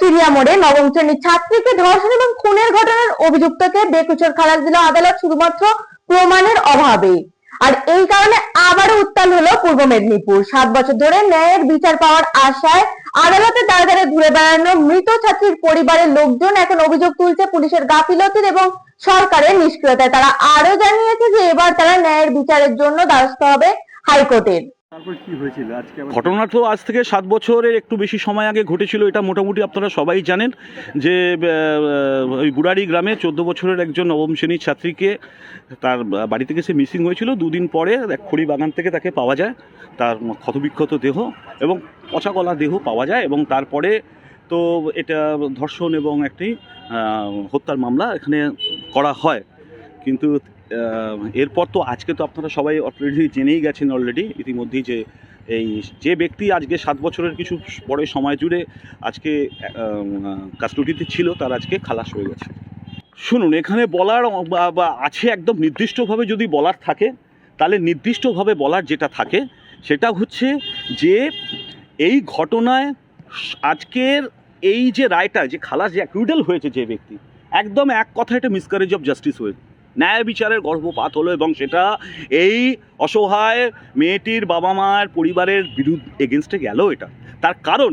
চিড়িয়া মোড়ে নবম শ্রেণির ছাত্রীকে ধর্ষণ এবং খুনের ঘটনার অভিযুক্তকে বেকুচর খালাস দিল আদালত শুধুমাত্র প্রমাণের অভাবে। আর এই কারণে আবারও উত্তাল হলো পূর্ব মেদিনীপুর। সাত বছর ধরে ন্যায়ের বিচার পাওয়ার আশায় আদালতে দ্বারে দ্বারে ঘুরে বেড়ানো মৃত ছাত্রীর পরিবারের লোকজন এখন অভিযোগ তুলছে পুলিশের গাফিলতির এবং সরকারের নিষ্ক্রিয়তায়। তারা আরও জানিয়েছে যে এবার তারা ন্যায়ের বিচারের জন্য দ্বারস্থ হবে হাইকোর্টের। ঘটনা তো আজ থেকে সাত বছরের একটু বেশি সময় আগে ঘটেছিল, এটা মোটামুটি আপনারা সবাই জানেন যে ওই গুড়ারি গ্রামে চোদ্দ বছরের একজন নবম শ্রেণির ছাত্রীকে তার বাড়ি থেকে সে মিসিং হয়েছিল। দুদিন পরে এক খড়ি বাগান থেকে তাকে পাওয়া যায়। তার ক্ষতবিক্ষত দেহ এবং পচা গলা দেহ পাওয়া যায় এবং তারপরে তো এটা ধর্ষণ এবং একটি হত্যার মামলা এখানে করা হয়। কিন্তু এরপর তো আজকে তো আপনারা সবাই অলরেডি জেনেই গেছেন অলরেডি ইতিমধ্যেই যে এই যে ব্যক্তি আজকে সাত বছরের কিছু পরে সময় জুড়ে আজকে কাস্টডিতে ছিল, তার আজকে খালাস হয়ে গেছে। শুনুন, এখানে বলার বা- আছে একদম নির্দিষ্টভাবে যদি বলার থাকে, তাহলে নির্দিষ্টভাবে বলার যেটা থাকে, সেটা হচ্ছে যে এই ঘটনায় আজকের এই যে রায়টা, যে খালাস, যে অ্যাকুইডাল হয়েছে যে ব্যক্তি, একদম এক কথা এটা মিসকারেজ অফ জাস্টিস হয়েছে ন্যায় বিচারের গর্ভপাত হলো এবং সেটা এই অসহায় মেয়েটির বাবা মার পরিবারের বিরুদ্ধে এগেনস্টে গেল এটা। তার কারণ,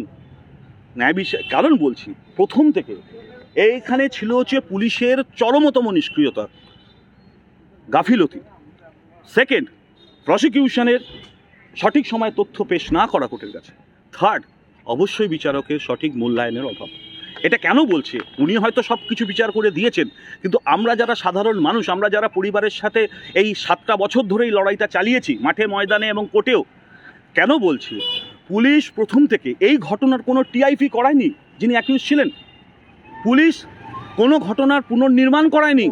ন্যায় বিচার কারণ বলছি, প্রথম থেকে এইখানে ছিল হচ্ছে পুলিশের চরমতম নিষ্ক্রিয়তা, গাফিলতি। সেকেন্ড প্রসিকিউশনের সঠিক সময় তথ্য পেশ না করা কোর্টের কাছে। থার্ড অবশ্যই বিচারকের সঠিক মূল্যায়নের অভাব। এটা কেন বলছে? উনি হয়তো সব কিছু বিচার করে দিয়েছেন কিন্তু আমরা যারা সাধারণ মানুষ আমরা যারা পরিবারের সাথে এই সাতটা বছর ধরে এই লড়াইটা চালিয়েছি মাঠে ময়দানে এবং কোর্টেও কেন বলছি? পুলিশ প্রথম থেকে এই ঘটনার কোনো টিআইপি করায়নি যিনি অ্যাকিউজ ছিলেন? পুলিশ কোনো ঘটনার পুনর্নির্মাণ করায়নি।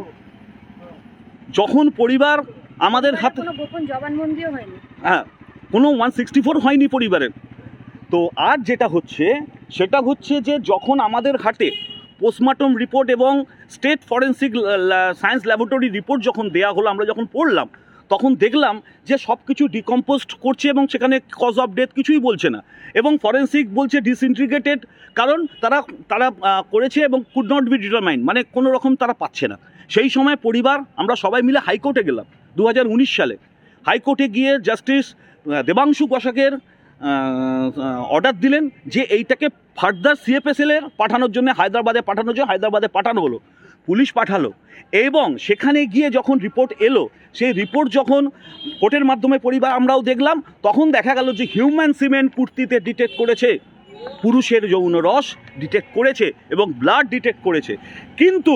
যখন পরিবার আমাদের হাতে জবানবন্দিও হয়নি। হ্যাঁ কোনো ওয়ান সিক্সটি ফোর হয়নি পরিবারের। তো আর যেটা হচ্ছে, সেটা হচ্ছে যে যখন আমাদের হাতে পোস্টমর্টম রিপোর্ট এবং state forensic science laboratory report যখন দেয়া হলো, আমরা যখন পড়লাম, তখন দেখলাম যে সব কিছু ডিকম্পোস্ট করছে এবং সেখানে কজ অফ ডেথ কিছুই বলছে না। এবং ফরেন্সিক বলছে ডিসইন্টিগ্রেটেড কারণ তারা তারা করেছে এবং কুড নট বি ডিটারমাইন মানে কোনো রকম তারা পাচ্ছে না। সেই সময় পরিবার, আমরা সবাই মিলে হাইকোর্টে গেলাম দু হাজার উনিশ সালে। হাইকোর্টে গিয়ে জাস্টিস দেবাংশু বসাকের অর্ডার দিলেন যে এইটাকে ফার্দার সিএফএসএলের পাঠানোর জন্য, হায়দ্রাবাদে পাঠানোর জন্য, হায়দ্রাবাদে পাঠানো হলো, পুলিশ পাঠালো। এবং সেখানে গিয়ে যখন রিপোর্ট এলো, সেই রিপোর্ট যখন কোর্টের মাধ্যমে পরিবার আমরাও দেখলাম, তখন দেখা গেল যে হিউম্যান সিমেন্ট কুর্তিতে ডিটেক্ট করেছে, পুরুষের যৌন রস ডিটেক্ট করেছে এবং ব্লাড ডিটেক্ট করেছে। কিন্তু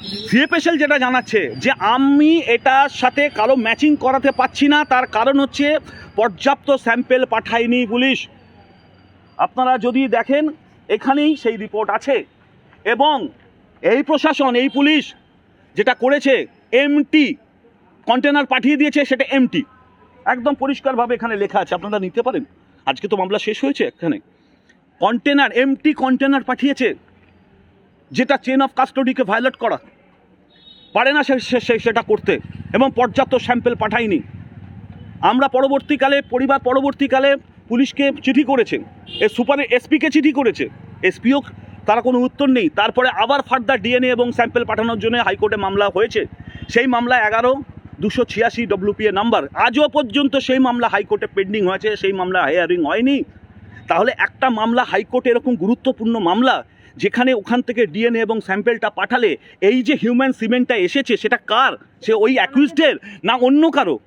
সিএফএসএল যেটা জানাচ্ছে যে আমি এটার সাথে কারও ম্যাচিং করাতে পাচ্ছি না, তার কারণ হচ্ছে পর্যাপ্ত স্যাম্পেল পাঠায়নি পুলিশ। আপনারা যদি দেখেন, এখানেই সেই রিপোর্ট আছে। এবং এই প্রশাসন, এই পুলিশ যেটা করেছে, এমটি কন্টেনার পাঠিয়ে দিয়েছে, সেটা এমটি। একদম পরিষ্কারভাবে এখানে লেখা আছে, আপনারা নিতে পারেন। আজকে তো মামলা শেষ হয়েছে এখানে। কন্টেনার, এমটি কন্টেনার পাঠিয়েছে। যেটা চেন অফ কাস্টডিকে ভায়োলেট করা। পারে না সে সেটা করতে, এবং পর্যাপ্ত স্যাম্পেল পাঠায়নি। আমরা পরবর্তীকালে পরিবার পরবর্তীকালে পুলিশকে চিঠি করেছে। এ সুপার এসপিকে চিঠি করেছে। এসপিও, তারা কোনো উত্তর নেই। তারপরে আবার ফার্দার ডিএনএ এবং স্যাম্পেল পাঠানোর জন্য হাইকোর্টে মামলা হয়েছে। সেই মামলা এগারো, দুশো ছিয়াশি ডব্লিউপিএ নাম্বার আজও পর্যন্ত সেই মামলা হাইকোর্টে পেন্ডিং হয়েছে। সেই মামলা হেয়ারিং হয়নি। তাহলে একটা মামলা হাইকোর্টে এরকম গুরুত্বপূর্ণ মামলা যেখানে ওখান থেকে ডিএনএ এবং স্যাম্পেলটা পাঠালে এই যে হিউম্যান সিমেন্টটা এসেছে, সেটা কার? সে ওই অ্যাকুইজডের না অন্য কারও?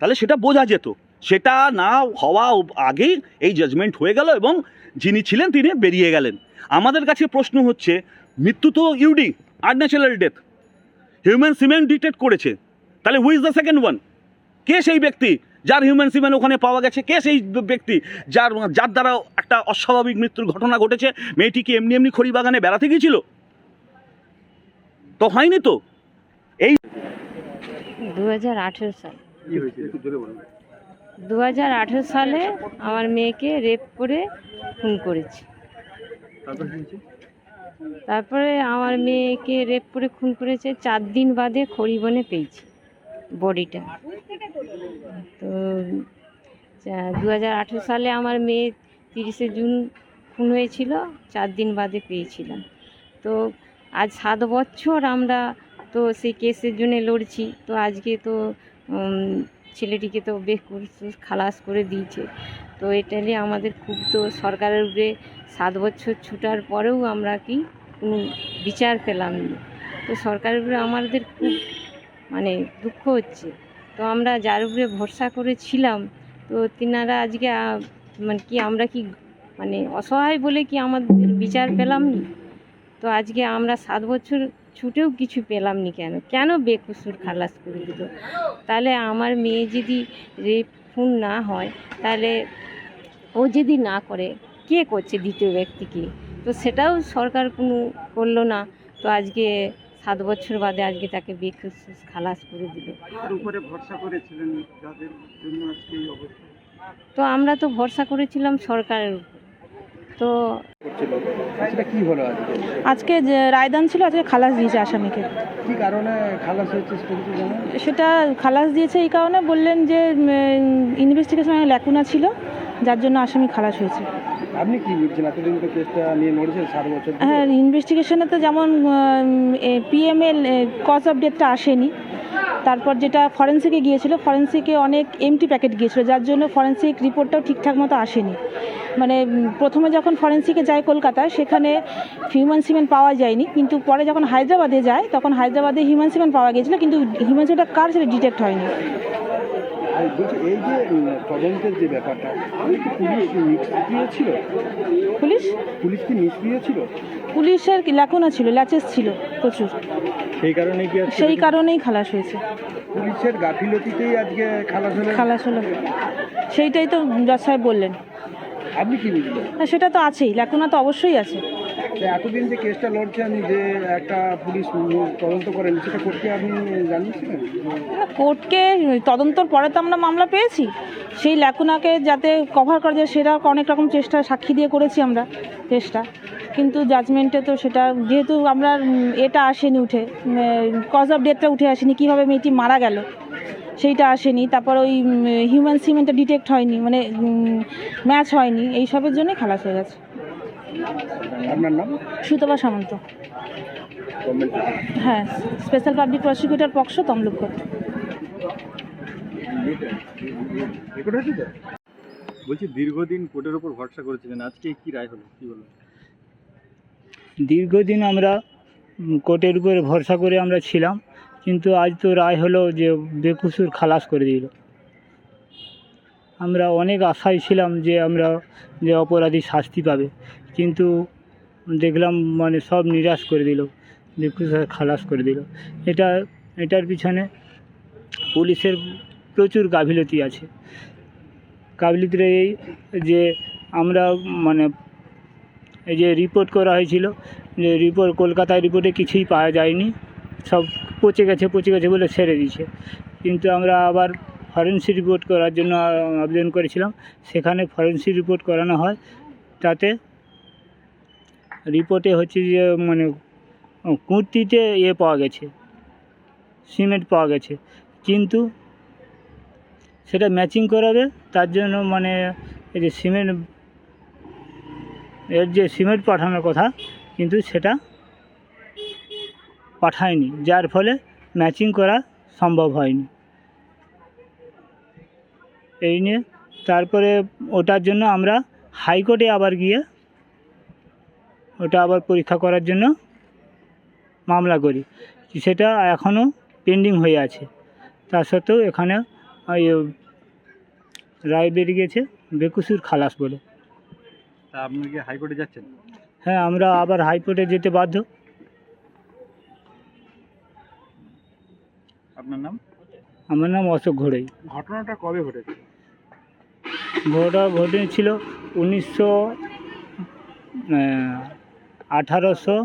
তাহলে সেটা বোঝা যেত। সেটা না হওয়া আগেই এই জাজমেন্ট হয়ে গেল এবং যিনি ছিলেন তিনি বেরিয়ে গেলেন। আমাদের কাছে প্রশ্ন হচ্ছে, মৃত্যু তো UD unnatural death human cement detect করেছে। তাহলে হুইজ দ্য সেকেন্ড ওয়ান কে সেই ব্যক্তি? যার হিউম্যান সিমেন্ট ওখানে পাওয়া গেছে কে সেই ব্যক্তি? যার যার দ্বারা একটা অস্বাভাবিক মৃত্যুর ঘটনা ঘটেছে মেয়েটি কি এমনি এমনি খড়ি বাগানে বেড়াতে গিয়েছিল? তো হয়নি তো? এই দু হাজার আঠেরো সাল। কি হয়েছিল? একটু জোরে বলুন। দু হাজার আঠেরো সালে আমার মেয়েকে রেপ করে খুন করেছে। তারপর কি হয়েছে? তারপরে আমার মেয়েকে রেপ করে খুন করেছে চার দিন বাদে খড়িবনে পেয়েছি। বডিটা। তো দু হাজার আঠেরো সালে আমার মেয়ে তিরিশে জুন খুন হয়েছিল, চার দিন বাদে পেয়েছিলাম। তো, আজ সাত বছর আমরা তো সেই কেসের জন্য লড়ছি, তো আজকে তো ছেলেটিকে তো বেশ করে- খালাস করে দিয়েছে। তো এটা নিয়ে আমাদের খুব তো সরকারের উপরে সাত বছর ছুটার পরেও আমরা কি কোনো বিচার পেলাম না। তো সরকারের উপরে আমাদের খুব মানে দুঃখ হচ্ছে। তো আমরা যার উপরে ভরসা করেছিলাম, তো তিনারা আজকে মানে কি আমরা কি মানে অসহায় বলে কি আমাদের বিচার পেলাম না? তো আজকে আমরা সাত বছর ছুটেও কিছু পেলাম নি কেন? কেন বেকসুর খালাস করে দিল? তাহলে আমার মেয়ে যদি রেপ খুন না হয়, তাহলে ও যদি না করে, কে করছে দ্বিতীয় ব্যক্তিকে? তো সেটাও সরকার কোনো করল না। তো আজকে সাত বছর বাদে আজকে তাকে বেকসুর খালাস করে দিল। উপরে ভরসা করেছিলেন যাদের জন্য আজকে এই অবস্থা? তো আমরা তো ভরসা করেছিলাম সরকারের উপর। তো কি হলো আজকে? আজকে যে রায়দান ছিল আজকে খালাস দিয়েছে আসামিকে। কি কারণে খালাস হয়েছে সেটা সেটা খালাস দিয়েছে এই কারণে বললেন যে ইনভেস্টিগেশনে ল্যাকুনা ছিল। যার জন্য আসামি খালাস হয়েছে। আপনি কি এতদিন তো কেসটা নিয়ে লড়েছেন সাত বছর হ্যাঁ ইনভেস্টিগেশনে তো যেমন পিএমএল কজ অফ ডেথটা আসেনি। তারপর যেটা ফরেন্সিকে গিয়েছিল ফরেন্সিকে অনেক এমটি প্যাকেট গিয়েছিল যার জন্য ফরেন্সিক রিপোর্টটাও ঠিকঠাক মতো আসেনি। মানে প্রথমে যখন ফরেন্সিকে যায় কলকাতায় সেখানে হিউম্যান সিমেন্ট পাওয়া যায়নি কিন্তু পরে যখন হায়দ্রাবাদে যায় তখন হায়দ্রাবাদে হিউম্যান সিমেন্ট পাওয়া গিয়েছিল কিন্তু হিউম্যান সিমেন্টটা কার সেটা ডিটেক্ট হয়নি। আর বলছি এই যে তদন্তের যে ব্যাপারটা আমি কি পুলিশ নিষ্ক্রিয় ছিল? পুলিশ? পুলিশ কি নিষ্ক্রিয় ছিল? পুলিশের ল্যাকুনা ছিল ল্যাচেস ছিল প্রচুর। সেই কারণে কি সেই কারণেই খালাস হয়েছে। পুলিশের গাফিলতিতেই আজকে খালাস হলো? খালাস হলো। সেইটাই তো জজ সাহেব বললেন। আপনি কি বুঝলেন? হ্যাঁ, সেটা তো আছেই ল্যাকুনা তো অবশ্যই আছে। এতদিন যে কেসটা লড়ছেন যে একটা পুলিশ তদন্ত করেন সেটা করতে আপনি জানিয়েছিলেন? না, কোর্টকে তদন্তর পরে তো আমরা মামলা পেয়েছি। সেই ল্যাকুনাকে যাতে কভার করা যায় সেটা অনেক রকম চেষ্টা সাক্ষী দিয়ে করেছি আমরা চেষ্টা কিন্তু জাজমেন্টে তো সেটা যেহেতু আমরা এটা আসেনি উঠে কজ অফ ডেথটা উঠে আসেনি কীভাবে মেয়েটি মারা গেল সেইটা আসেনি। তারপর ওই হিউম্যান সিমেন্টটা ডিটেক্ট হয়নি মানে ম্যাচ হয়নি এইসবের জন্যই খালাস হয়ে গেছে। আপনার নাম? সুতপা সামন্ত। হ্যাঁ স্পেশাল পাবলিক প্রসিকিউটর পক্ষ তমলুক কোর্ট। বলছি দীর্ঘদিন কোর্টের উপর ভরসা করেছিলেন আজকে কি রায় হলো? কি বলবেন? দীর্ঘদিন আমরা কোর্টের উপরে ভরসা করে আমরা ছিলাম কিন্তু আজ তো রায় হলো যে বেকুসুর খালাস করে দিল। আমরা অনেক আশায় ছিলাম যে আমরা যে অপরাধী শাস্তি পাবে। কিন্তু দেখলাম মানে সব নিরাশ করে দিল বেকুসুর খালাস করে দিল। এটা, এটার পিছনে পুলিশের প্রচুর গাফিলতি আছে। গাফিলতিটা এই যে আমরা মানে এই যে রিপোর্ট করা হয়েছিল, যে রিপোর্ট কলকাতায় রিপোর্টে কিছুই পাওয়া যায়নি, সব পচে গেছে পচে গেছে বলে ছেড়ে দিয়েছে। কিন্তু আমরা আবার ফরেন্সিক রিপোর্ট করার জন্য আবেদন করেছিলাম, সেখানে ফরেন্সিক রিপোর্ট করানো হয়, তাতে রিপোর্টে হচ্ছে যে মানে কুর্তিতে ইয়ে পাওয়া গেছে সিমেন্ট পাওয়া গেছে। কিন্তু সেটা ম্যাচিং করাবে, তার জন্য মানে এই যে সিমেন্ট এর যে সিমেন্ট পাঠানোর কথা, কিন্তু সেটা পাঠায়নি, যার ফলে ম্যাচিং করা সম্ভব হয়নি। এই নিয়ে, তারপরে ওটার জন্য আমরা হাইকোর্টে আবার গিয়ে ওটা আবার পরীক্ষা করার জন্য মামলা করি। সেটা এখনও পেন্ডিং হয়ে আছে। তা সত্ত্বেও এখানে ওই রায় বেরিয়ে গেছে বেকুসুর খালাস বলে। তা আপনি কি হাইকোর্টে যাচ্ছেন? হ্যাঁ আমরা আবার হাইকোর্টে যেতে বাধ্য। আপনার নাম? আমার নাম অশোক ঘোড়াই। ঘটনাটা কবে ঘটেছে? ঘোড়া ঘটেছিল উনিশশো আঠারোশো